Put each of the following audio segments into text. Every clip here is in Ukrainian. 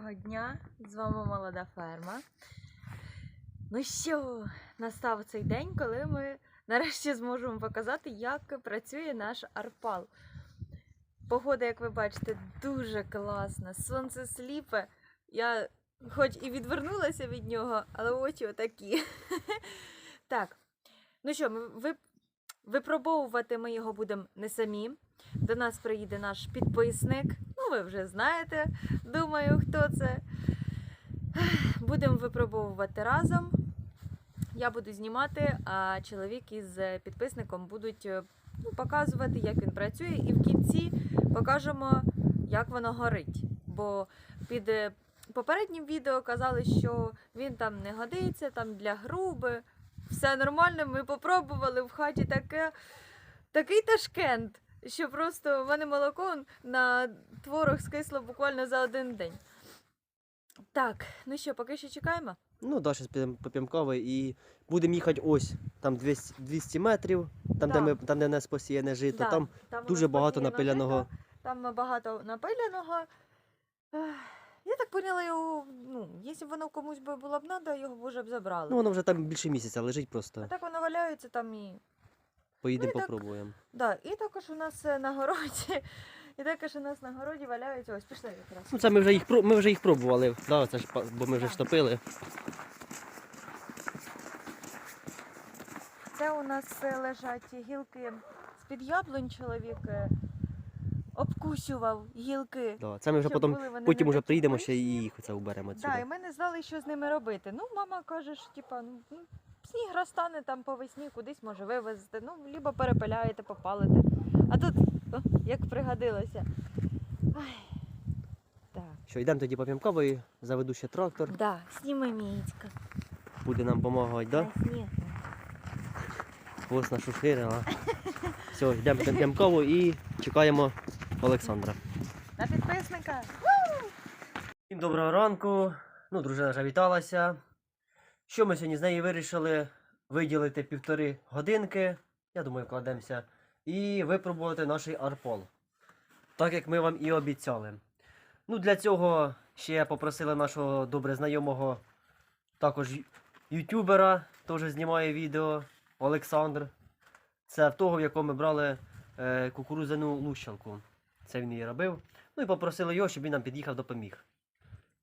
Доброго дня! З вами молода ферма. Ну що, настав цей день, коли ми нарешті зможемо показати, як працює наш арпал. Погода, як ви бачите, дуже класна. Сонце сліпе. Я хоч і відвернулася від нього, але очі отакі. Так. Ну що, ми ви- випробовувати ми його будемо не самі. До нас приїде наш підписник. Ви вже знаєте, думаю, хто це. Будемо випробовувати разом. Я буду знімати, а чоловік із підписником будуть е, ну, показувати, як він працює, і в кінці покажемо, як воно горить. Бо під е, попереднім відео казали, що він там не годиться, там для груби. Все нормально, ми попробували в хаті таке, такий ташкент, що просто в мене молоко на творог скисло буквально за один день. Так, ну що, поки що чекаємо? Ну, да, зараз підемо кави і будемо їхати ось, там 200, 200 метрів, там, де, ми, там, де нас посіяне жито, Да, там там у дуже нас багато посіяно напиляного. жито, Там багато напиляного. Ех, Я так поняла, його, ну, якщо б воно комусь би було б надо, його б вже б забрали. Ну, воно вже там більше місяця лежить А просто. так воно валяється там і. Поїдемо, ну і так. попробуємо. Да, і також у нас е, на городі. І також у нас на городі валяються. Ось пішли якраз. Ну, це ми вже їх, ми вже їх пробували, да, це ж, бо ми вже Так. ж топили. Це у нас е, лежать гілки з-під яблунь чоловік е, обкусював гілки. Да. Це ми вже потім, були потім вже приїдемо ще і їх це уберемо Да, і ми не знали, що з ними робити. Ну, мама каже, що типа, ну, ну, сніг розтане там по весні, кудись може вивезти. Ну, либо перепиляєте, попалите. А тут, о, як пригодилося. Ай. Так. Що, йдемо тоді поп'ємо каву заведу ще трактор, Да, сніми міцька. буде нам допомагати, да? Сніг. Ось нашу. Все, йдемо поп'ємо каву і чекаємо Олександра. На підписника. Всім доброго ранку. Ну, дружина вже віталася. Що ми сьогодні з нею вирішили виділити півтори годинки. Я думаю, вкладемося. І випробувати наш арпол. Так як ми вам і обіцяли. Ну, для цього ще попросили нашого добре знайомого також ютубера, теж знімає відео Олександр. Це в того, в якому ми брали е, кукурудзяну лущалку. Це він її робив. Ну і попросили його, щоб він нам під'їхав допоміг.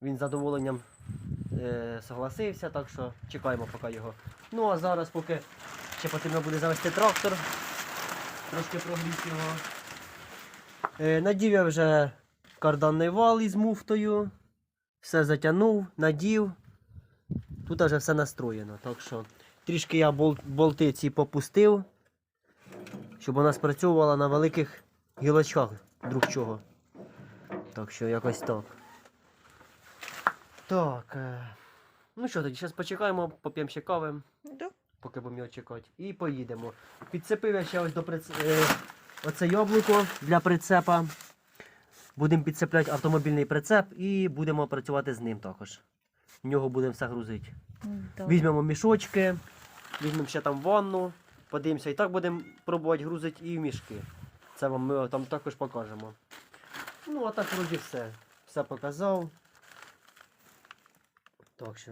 Він з задоволенням е, согласився, так що чекаємо поки його. Ну а зараз, поки ще потрібно буде завести трактор, трошки прогріти його. Е, надів я вже карданний вал із муфтою. Все затягнув, надів. Тут вже все настроєно. Так що трішки я бол- болти ці попустив, щоб вона спрацьовувала на великих гілочках друг чого. Так що якось так. Так. е, Ну що тоді, зараз почекаємо, поп'ємо ще кави, Да. поки будемо його чекати. І поїдемо. Підцепив я ще ось до приц... е, оце яблуко для прицепа. Будемо підцепляти автомобільний прицеп і будемо працювати з ним також. В нього будемо все грузити. Візьмемо мішочки, візьмемо ще там ванну, подивимося, і так будемо пробувати грузити і в мішки. Це вам ми там також покажемо. Ну, а так вроді все. Все показав. Так що.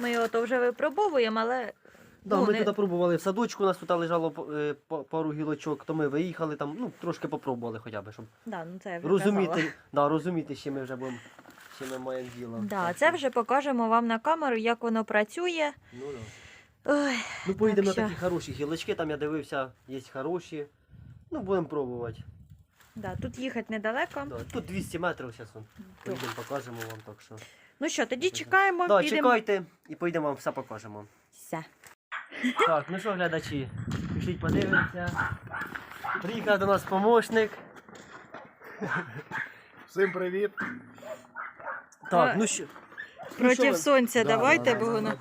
Ми його то вже випробовуємо, але Да, Ну, ми не- тут пробували в садочку, у нас тут лежало е, па- пару гілочок, то ми виїхали там, ну, трошки попробували хоча б, щоб да, ну це я вже розуміти, да, розуміти, з чим ми вже будемо, з чим ми маємо діло. Да, Так це що, вже покажемо вам на камеру, як воно працює. Ну, да. Ой, Ну, поїдемо Так на що- такі хороші гілочки, там я дивився, є хороші. Ну, будемо пробувати. да, тут їхати недалеко. Да, тут 200 метрів зараз. Поїдемо, покажемо вам так що. Ну що, тоді чекаємо, Да, підемо. чекайте і поїдемо вам все покажемо. Все. Так, ну що, глядачі, пішліть подивимося. Приїхав до нас помощник. Всім привіт! Так, Е, ну що. Проти сонця Да, давайте, да, бо воно.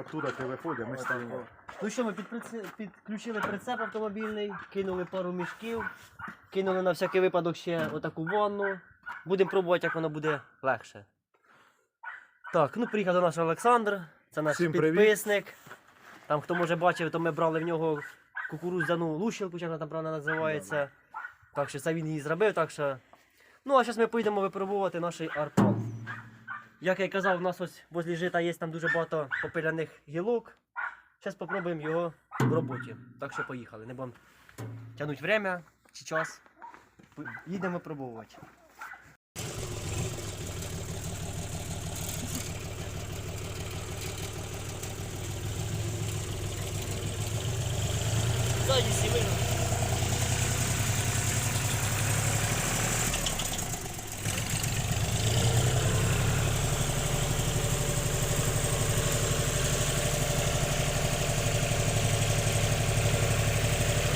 Оттуда ти виходиш, ми ставимо. Ну що, ми підприц- підключили прицеп автомобільний, кинули пару мішків, кинули на всякий випадок ще отаку ванну. Будемо пробувати, як воно буде легше. Так, ну приїхав до нас Олександр, це наш Всім привіт. підписник. Там, хто може бачив, то ми брали в нього кукурудзяну лущилку, як вона там правильно називається. Так що це він її зробив, так що. Ну, а зараз ми поїдемо випробувати наш арпал. Як я й казав, у нас ось возле жита є там дуже багато попиляних гілок. Зараз спробуємо його в роботі. Так що поїхали. Не будемо тягнути время чи час. Їдемо пробувати. Ззаді сівина.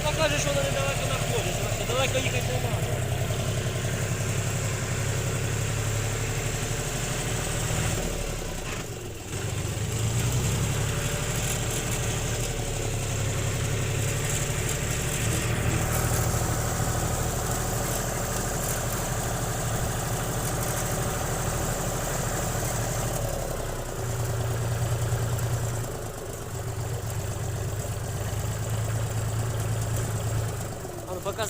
Ну, покаже, що вона недалеко знаходиться, значить далеко їхати не треба.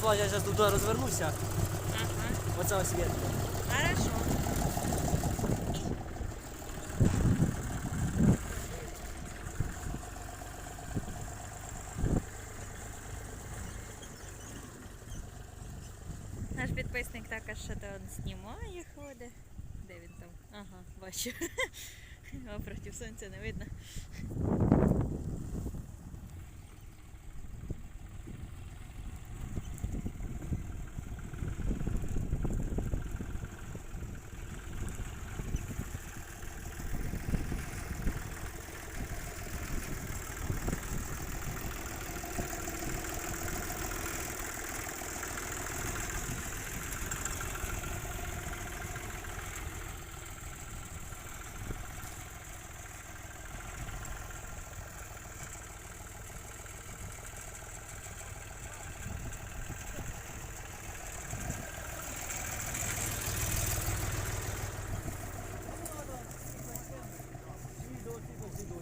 А поки зла, я зараз туди розвернуся. Ага. Оце ось є. Хорошо. Наш підписник також то он знімає, ходить. Де він там? Ага, бачу. А проти сонця не видно.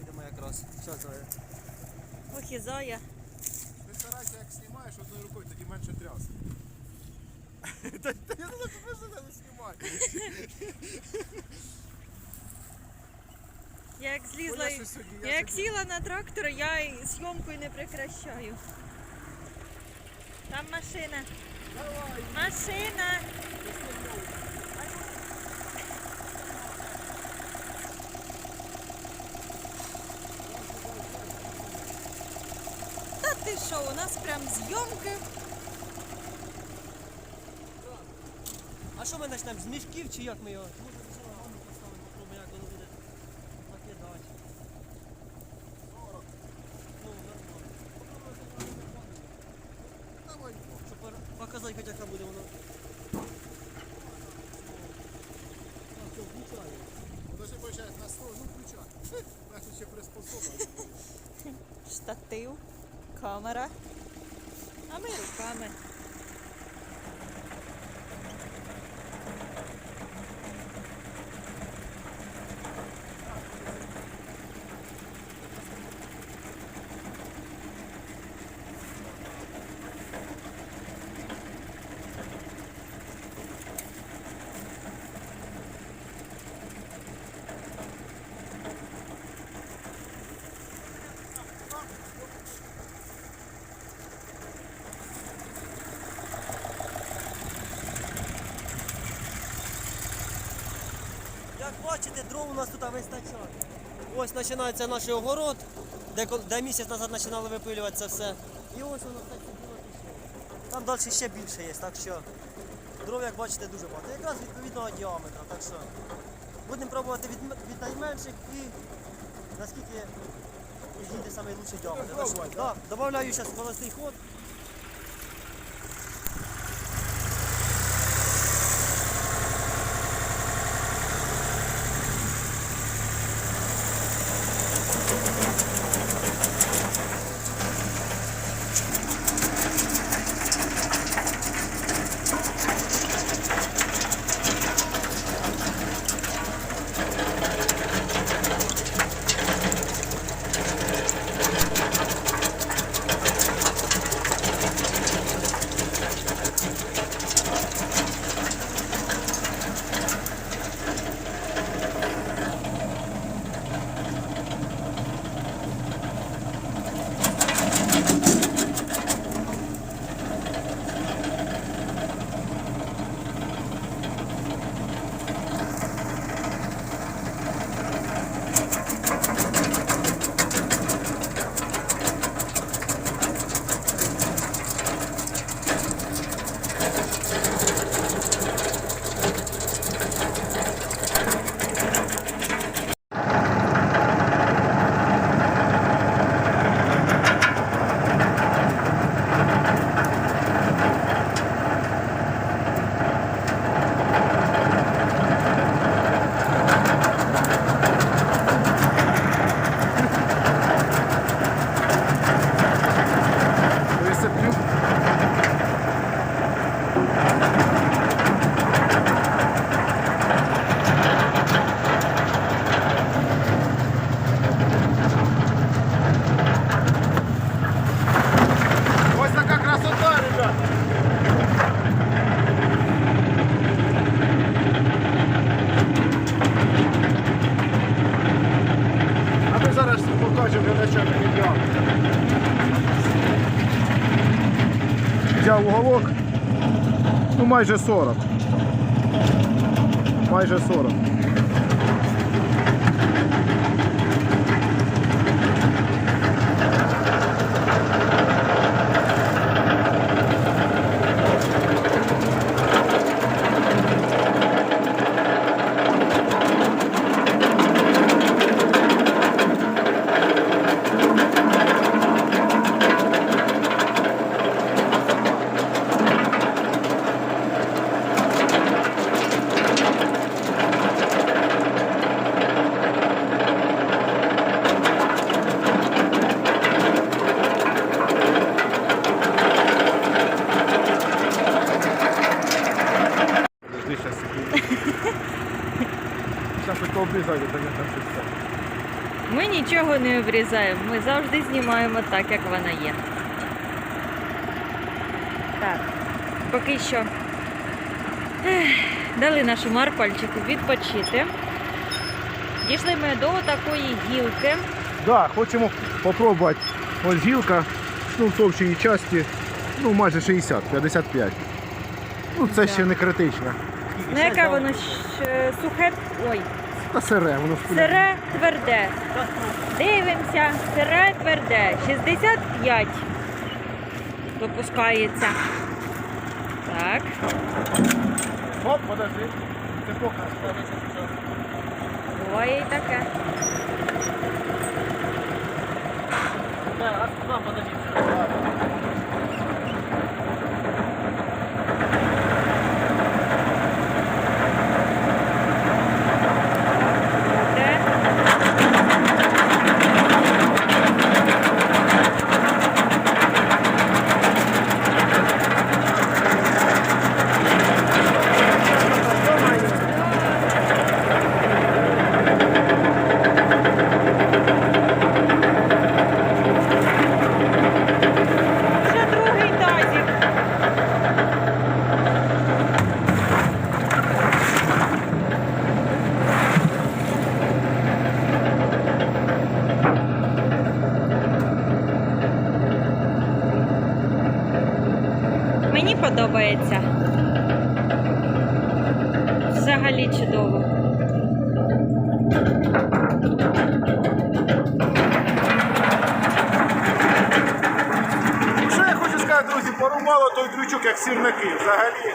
Йдемо якраз. Зараз зараз. Ох. Ти старайся, як знімаєш одною рукою, тоді менше тряс. Та я не знімай. Я як злізла, я я як сіла на трактор, я і зйомку і не прекращаю. Там машина. Машина. Що, у нас прям зйомки. А що ми почнемо? З мішків чи як ми його? Може, спочатку раму поставимо, попробуємо, як воно буде накидати. Ну, нормально. Давай. Щоб пор- показати, хоч яка буде воно. Так, все, включаю. Подожди, получается, на 100, ну включай. Значить, ще приспособа. Штатив, камера. А ми руками. Як бачите, дров у нас тут вистачає. Ось починається наш огород, де, де місяць назад починали випилювати це все. І ось воно це діло пішло. Там далі ще більше є, так що дров, як бачите, дуже багато. Якраз відповідного діаметра. Так що будемо пробувати від, від найменших і наскільки підійде найкращий діаметр. Так що, Добавляю зараз холостий ход. Не ідеально. Взяв уголок, ну майже 40. Майже 40. Это обрезать, не там все. Ми нічого не обрізаємо, ми завжди знімаємо так, як вона є. Так, поки що ех, дали нашому арпальчику відпочити. Дійшли ми до такої гілки. Да, хочемо попробувати. Ось гілка, ну в товщій часті, ну майже 60, 55. Ну це ще не критично. Ну яке воно щ- сухе? Ой, Та сире, воно в сире тверде. Дивимося, сире тверде. 65 допускається. Так. Оп, подожди. Це показ. Буває і таке. Де? Вже другий тазик. Мені подобається. Взагалі чудово. Що я хочу сказати, порубало той дрючок, як сірники. Взагалі.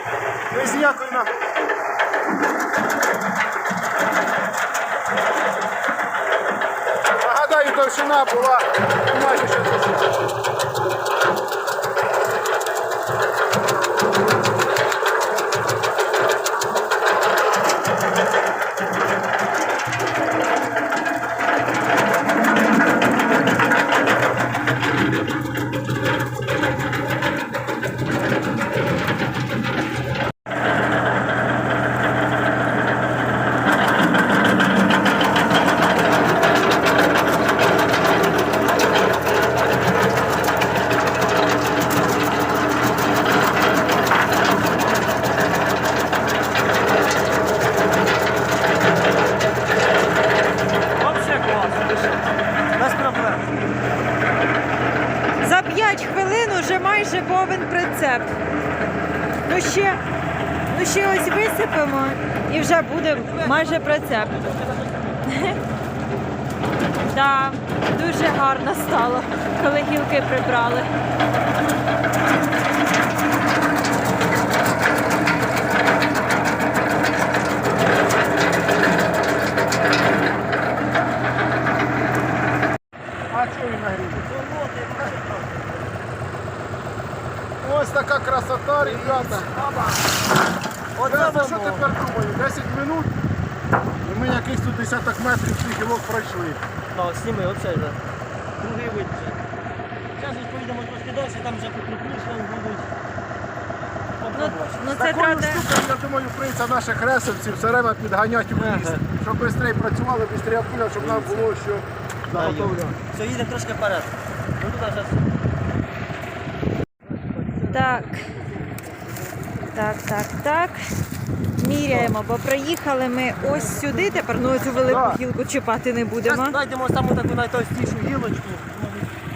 Без ніякої на. Нагадаю, товщина була майже 60. Вообще класно, ти що? Без проблем. За 5 хвилин уже майже повен прицеп. Ну ще, ну ще ось висипемо і вже буде майже прицеп. Так, дуже гарно стало, коли гілки прибрали. А що він нагрів? Ось така красота, ребята. Я за що тепер думаю? 10 минут. І ми якихось тут десяток метрів цих гілок пройшли. Ну, сніми, оце вже. Другий вид. Зараз поїдемо трошки далі, там вже покрупніше будуть. Ну, ну це Такою треба. штукою, я думаю, прийдеться наших ресурсів все время підганяти у ліс. Щоб швидше працювали, швидше обкуля, щоб нам було що заготовляти. Все, їдемо трошки вперед. Ну туди зараз. Так. Так, так, так. Міряємо, бо проїхали ми ось сюди. Тепер ну цю велику Так. гілку чіпати не будемо. Зараз знайдемо саму таку найтовстішу гілочку.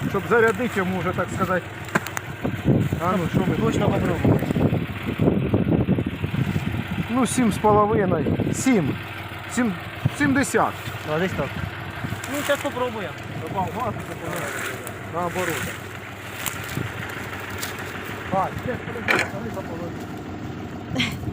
Щоб зарядити йому вже, так сказати. А ну, що ми? Точно попробуємо. Ну, сім з половиною. Сім. Сім. Сімдесят. Ну, десь так. Ну, зараз попробуємо. Наоборот. А, є, подожди, стали за половину.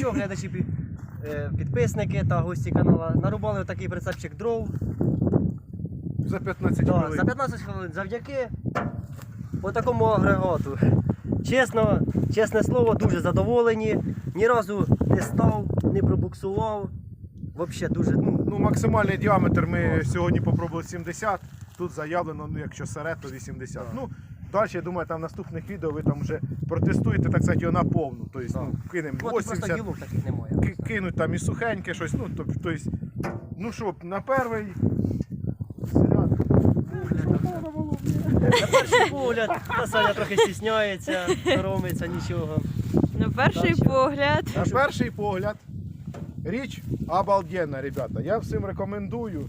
що, глядачі, е, підписники та гості каналу, нарубали такий прицепчик дров. За 15 Да, хвилин. за 15 хвилин завдяки отакому агрегату. Чесно, чесне слово, дуже задоволені. Ні разу не став, не пробуксував. Взагалі дуже, ну, Ну, максимальний діаметр ми сьогодні попробували 70. Тут заявлено, ну якщо серед, то 80. Ну, далі, я думаю, там в наступних відео ви там вже протестуєте, так сказати, його на повну. Тобто, ну, кинемо от просто 80, гілок таких немає. ки- кинуть там і сухеньке щось. Ну, то- тобто, ну що, на перший. На перший погляд, та Саня трохи стісняється, соромиться, нічого. На перший Дальше. погляд. На перший погляд, річ обалденна, ребята. Я всім рекомендую.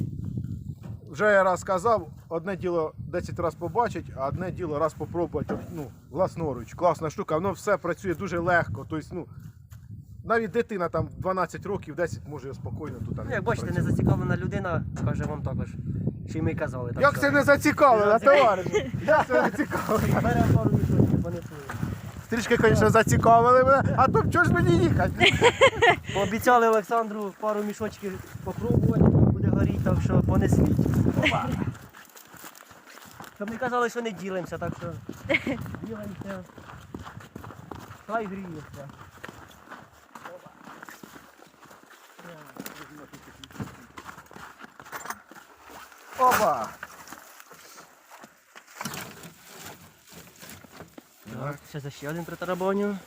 Вже я раз казав, одне діло 10 разів побачить, а одне діло раз попробувати ну, власноруч. Класна штука, воно все працює дуже легко. Тобто, ну, навіть дитина там 12 років, 10 може спокійно тут. Ну, як бачите, працювати. незацікавлена людина, каже вам також, й ми казали. Так Як що- це не зацікавлено, товариш? Як це не зацікавлено? Беремо пару мішочків, понесли. Трішки, звісно, зацікавили мене, а то чого ж мені їхати? Пообіцяли Олександру пару мішочків попробувати, буде так що понесліть. Опа. Щоб не казали, що не ділимося, так що ділимося. Хай гріється. Опа! Так, ще за ще один притарабаню.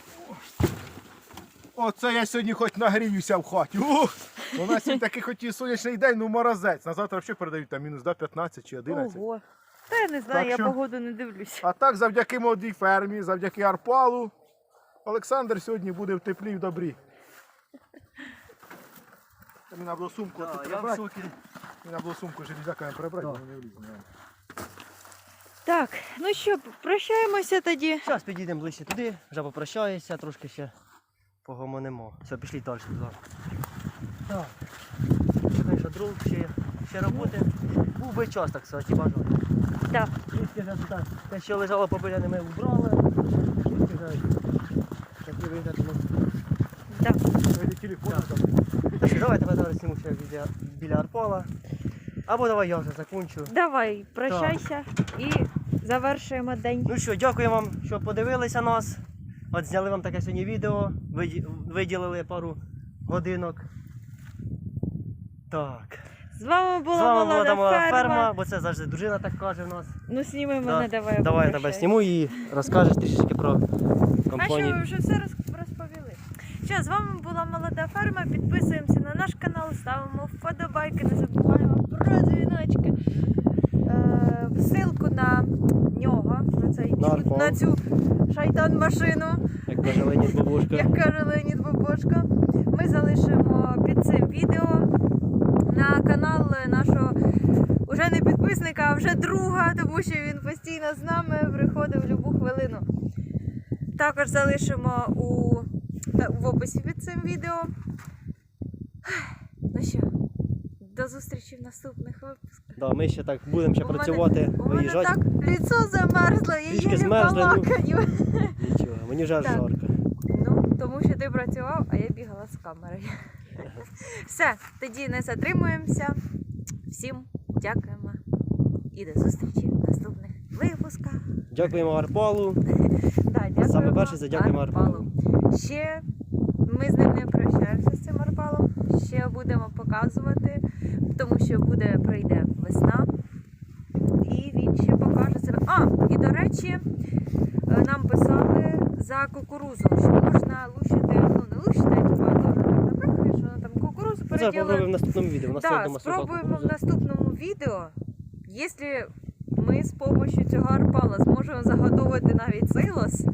Оце я сьогодні хоч нагріюся в хаті. Ух! У нас сьогодні такий хоч і сонячний день, ну морозець. На завтра взагалі передають там мінус да, 15 чи 11. Ого. Та я не знаю, Так я що- погоду не дивлюся. А так, завдяки молодій фермі, завдяки Арпалу, Олександр сьогодні буде в теплі і в добрі. Та Мені треба було сумку в прибрати. Мені треба було сумку железяками прибрати, Так. воно не влізне. Так, ну що, прощаємося тоді. Зараз підійдемо ближче туди, вже попрощаюся, трошки ще погомонимо. Все, пішли далі туди. Так. Чекай, що дров, ще, ще роботи. Був би час, так сказати, бажаю. Так. Трішки вже тут те, що лежало побиляне, ми вбрали. Трішки вже такі вигляд. ну. Так. Мені телефон Так. Так що давай тебе зараз зніму ще біля, біля Арпала. Або давай я вже закончу. Давай, прощайся і завершуємо день. Ну що, дякую вам, що подивилися нас. От зняли вам таке сьогодні відео, виділили пару годинок. Так. З вами була З вами була молода ферма. ферма, бо це завжди дружина так каже в нас. Ну сніми Да. мене, давай. Давай я тебе попрощаюсь. зніму і розкажеш трішечки про А що, компанію. ви вже все роз- розповіли? Що, з вами була молода ферма. Підписуємося на наш канал, ставимо вподобайки, не забуваємо про дзвіночки. Е, ссылку на нього, на, цей, На на цю шайтан машину, Як каже Леонід Бабушка. як каже Леонід Бабошко, ми залишимо під цим відео на канал нашого уже не підписника, а вже друга, тому що він постійно з нами приходить в будь-яку хвилину. Також залишимо у, в описі під цим відео. Ну що, до зустрічі в наступних випусках. Да, ми ще так будемо ще У мене- працювати, У мене виїжджати. так лицо замерзло, я її ну. балакаю. Нічого, мені вже Так. жарко. Ну, тому що ти працював, а я бігала з камерою. Все, тоді не затримуємося. Всім дякуємо і до зустрічі в наступних випусках. Дякуємо Арпалу. Да, дякуємо Саме перше задякуємо Арпалу. Ще ми з ним не прощаємося з цим Арпалом. Ще будемо показувати, тому що буде прийде весна. І він ще покаже себе. А, і до речі, е, нам писали за кукурузу, що можна лущити, ну не лущити, а типа теж так напихаєш, що воно там Ну, попробуємо в наступному відео. У нас вдома спробуємо в наступному відео. Якщо ми з допомогою цього арпала зможемо заготовити навіть силос,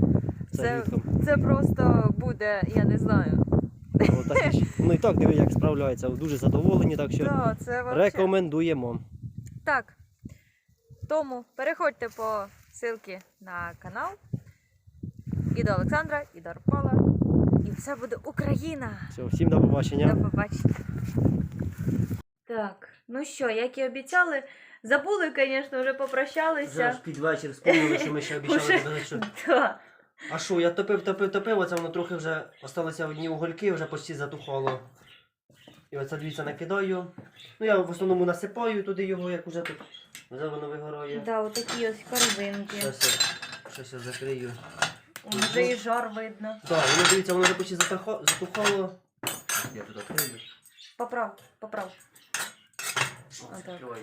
Це це, просто буде, я не знаю. Ну, так, і ну і так диви, як справляється. Дуже задоволені, так що Да, це вообще. рекомендуємо. Так. Тому переходьте по ссылці на канал. І до Олександра, і до Арпала. Все буде Україна! Все, всім до побачення. До побачення. Так, ну що, як і обіцяли, забули, звісно, вже попрощалися. під вечір спомнили, що ми ще Уже- додати, що Да. А що, я топив, топив, топив, оце воно трохи вже осталося одні угольки, вже почти затухало. І оце дивіться накидаю. Ну я в основному насипаю туди його, як уже тут вже воно вигорає. Да, отакі ось корзинки. Щас я, щас я закрию. Вже і жар видно. Так, воно дивіться, воно вже почти затухало. затухало. Я тут відкрию. Поправ, поправ. Отак. відкриваю.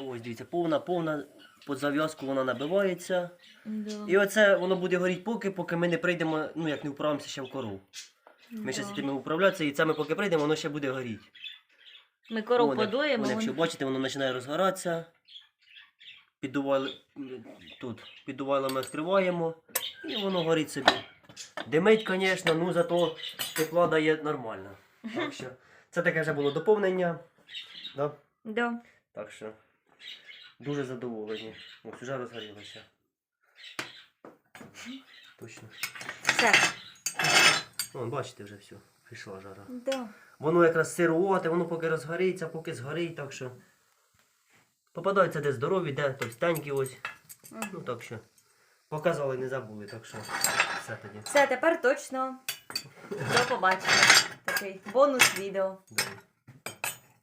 Ось дивіться, повна, повна під зав'язку вона набивається. Да. І оце воно буде горіти поки, поки ми не прийдемо, ну як не вправимося ще в кору. Ми ще з цим управлятися, і це ми поки прийдемо, воно ще буде горіти. Ми коров Вон, як- подуємо. вон, якщо вон- бачите, воно починає розгоратися. Піддували, тут піддувайлами відкриваємо і воно горить собі. Димить, звісно, ну зато тепла дає нормально. Так що це таке вже було доповнення. Да? Да. Так що дуже задоволені. Ось вже розгорілося. Точно. Все. Вон, бачите, вже все. Пішла жара. Да. Воно якраз сирувати, воно поки розгориться, поки згорить, так що. Попадаються де здорові, де товстенькі ось. Ну так що. Показали, не забули, так що все тоді. Все, тепер точно. До побачення. Такий бонус відео. Да.